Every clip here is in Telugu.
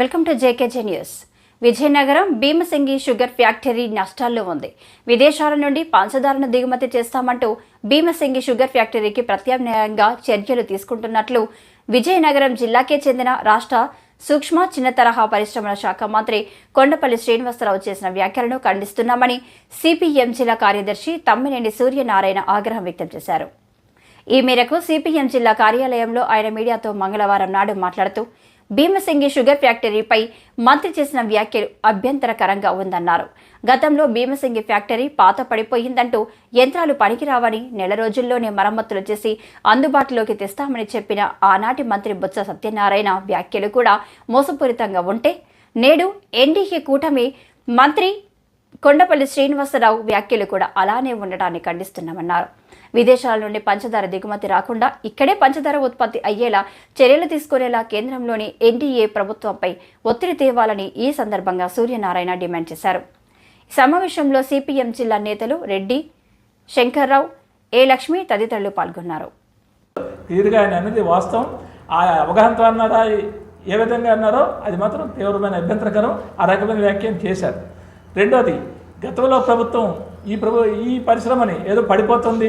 Welcome to JKJ news. Vizianagaram Bhimasingi sugar factory నష్టాల్లో ఉంది. విదేశాల నుండి పంచదారను దిగుమతి చేస్తామంటూ భీమసింగి షుగర్ ఫ్యాక్టరీకి ప్రత్యామ్నాయంగా చర్యలు తీసుకుంటున్నట్లు విజయనగరం జిల్లాకే చెందిన రాష్ట్ర సూక్ష్మ చిన్న తరహా పరిశ్రమల శాఖ మంత్రి కొండపల్లి శ్రీనివాసరావు చేసిన వ్యాఖ్యలను ఖండిస్తున్నామని సిపిఎం జిల్లా కార్యదర్శి తమ్మినేని సూర్యనారాయణ ఆగ్రహం వ్యక్తం చేశారు. ఈ మేరకు సిపిఎం జిల్లా కార్యాలయంలో ఆయన మీడియాతో మంగళవారం నాడు మాట్లాడుతూ భీమసింగి షుగర్ ఫ్యాక్టరీపై మంత్రి చేసిన వ్యాఖ్యలు అభ్యంతరకరంగా ఉందన్నారు. గతంలో భీమసింగి ఫ్యాక్టరీ పాత పడిపోయిందంటూ యంత్రాలు పనికిరావని నెల రోజుల్లోనే మరమ్మతులు చేసి అందుబాటులోకి తెస్తామని చెప్పిన ఆనాటి మంత్రి బొత్స సత్యనారాయణ వ్యాఖ్యలు కూడా మోసపూరితంగా ఉంటే నేడు ఎన్డీఏ కూటమి మంత్రి కొండపల్లి శ్రీనివాసరావు వ్యాఖ్యలు కూడా అలానే ఉండటాన్ని ఖండిస్తున్నామన్నారు. విదేశాల నుండి పంచదార దిగుమతి రాకుండా ఇక్కడే పంచదార ఉత్పత్తి అయ్యేలా చర్యలు తీసుకునేలా కేంద్రంలోని ఎన్డీఏ ప్రభుత్వంపై ఒత్తిడి తేవాలని ఈ సందర్భంగా సూర్యనారాయణ డిమాండ్ చేశారు. సమావేశంలో సిపిఎం జిల్లా నేతలు రెడ్డి శంకర్రావు ఏ లక్ష్మి తదితరులు పాల్గొన్నారు. క్లియర్గా ఆయన వాస్తవం. ఆ అవగాహనతో అన్నారా ఏ విధంగా అన్నారో అది మాత్రం తీవ్రమైన అభ్యంతరకరం. ఆ రకమైన వ్యాఖ్యానం చేశారు. రెండోది గతంలో ప్రభుత్వం ఈ ప్రభు ఈ పరిశ్రమని ఏదో పడిపోతుంది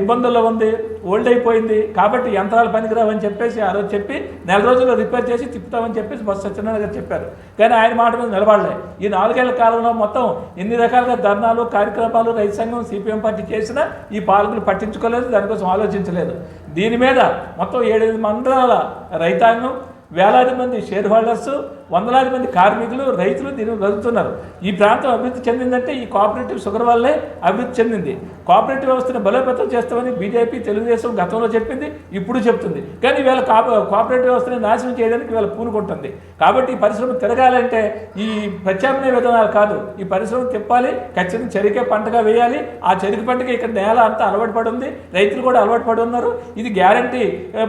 ఇబ్బందుల్లో ఉంది ఓల్డ్ అయిపోయింది కాబట్టి యంత్రాలు పనికిరావని చెప్పేసి ఆ రోజు చెప్పి నెల రోజుల్లో రిపేర్ చేసి తిప్పుతామని చెప్పేసి బస్సు సత్యనారాయణ గారు చెప్పారు. కానీ ఆయన మాట మీద నిలబడలే. ఈ నాలుగేళ్ళ కాలంలో మొత్తం ఎన్ని రకాలుగా ధర్నాలు కార్యక్రమాలు రైతు సంఘం సిపిఎం పార్టీ చేసినా ఈ పాలకులు పట్టించుకోలేదు దానికోసం ఆలోచించలేదు. దీని మీద మొత్తం ఏడెనిమిది మండలాల రైతాంగం వేలాది మంది షేర్ హోల్డర్స్ వందలాది మంది కార్మికులు రైతులు దీన్ని బతుకుతున్నారు ఈ ప్రాంతం అభివృద్ధి చెందిందంటే ఈ కోఆపరేటివ్ షుగర్ వల్లే అభివృద్ధి చెందింది. కోఆపరేటివ్ వ్యవస్థను బలోపేతం చేస్తామని బీజేపీ తెలుగుదేశం గతంలో చెప్పింది ఇప్పుడు చెప్తుంది. కానీ వీళ్ళ కోఆపరేటివ్ వ్యవస్థని నాశనం చేయడానికి వీళ్ళ పూనుకుంటుంది కాబట్టి ఈ పరిశ్రమ తిరగాలంటే ఈ ప్రత్యామ్నాయ విధానాలు కాదు. ఈ పరిశ్రమ తిప్పాలి ఖచ్చితంగా చెరికే పంటగా వేయాలి. ఆ చెరుకు పంటకి ఇక్కడ నేల అంతా అలవాటు పడి ఉంది రైతులు కూడా అలవాటు పడి ఉన్నారు. ఇది గ్యారంటీ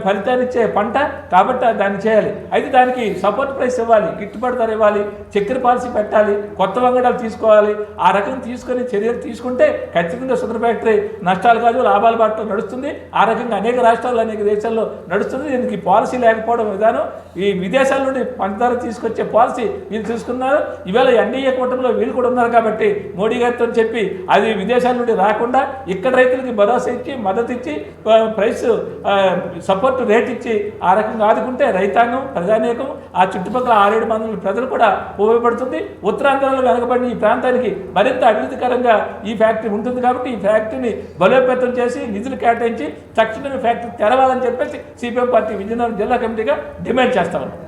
ఫలితాన్ని ఇచ్చే పంట కాబట్టి దాన్ని చేయాలి. అయితే దానికి సపోర్ట్ ప్రైస్ ఇవ్వాలి గిట్టుబాటు ధర ఇవ్వాలి చక్కెర పాలసీ పెట్టాలి కొత్త వంగడాలు తీసుకోవాలి. ఆ రకం తీసుకొని చర్యలు తీసుకుంటే ఖచ్చితంగా షుగర్ ఫ్యాక్టరీ నష్టాలు కాదు లాభాలు బాటలో నడుస్తుంది. ఆ రకంగా అనేక రాష్ట్రాల్లో అనేక దేశాల్లో నడుస్తుంది. దీనికి పాలసీ లేకపోవడం విధానం ఈ విదేశాల నుండి పంచదార తీసుకొచ్చే పాలసీ వీళ్ళు తీసుకున్నారు ఈవేళ ఎన్డీఏ కూటమిలో వీళ్ళు కూడా ఉన్నారు కాబట్టి మోడీ గారితో చెప్పి అది విదేశాల నుండి రాకుండా ఇక్కడ రైతులకి భరోసా ఇచ్చి మద్దతు ఇచ్చి ప్రైస్ సపోర్ట్ రేట్ ఇచ్చి ఆ రకంగా ఆదుకుంటే రైతాంగం ప్రజానీకం ఆ చుట్టుపక్కల ఆరేడు మంది ప్రజలు కూడా ఉపయోగపడుతుంది ఉత్తరాంధ్రలో వెనకబడిన ఈ ప్రాంతానికి మరింత అభివృద్ధికరంగా ఈ ఫ్యాక్టరీ ఉంటుంది కాబట్టి ఈ ఫ్యాక్టరీని బలోపేతం చేసి నిధులు కేటాయించి తక్షణమే ఫ్యాక్టరీ తెరవాలని చెప్పేసి సిపిఎం పార్టీ విజయనగరం జిల్లా కమిటీగా డిమాండ్ చేస్తా ఉన్నాం.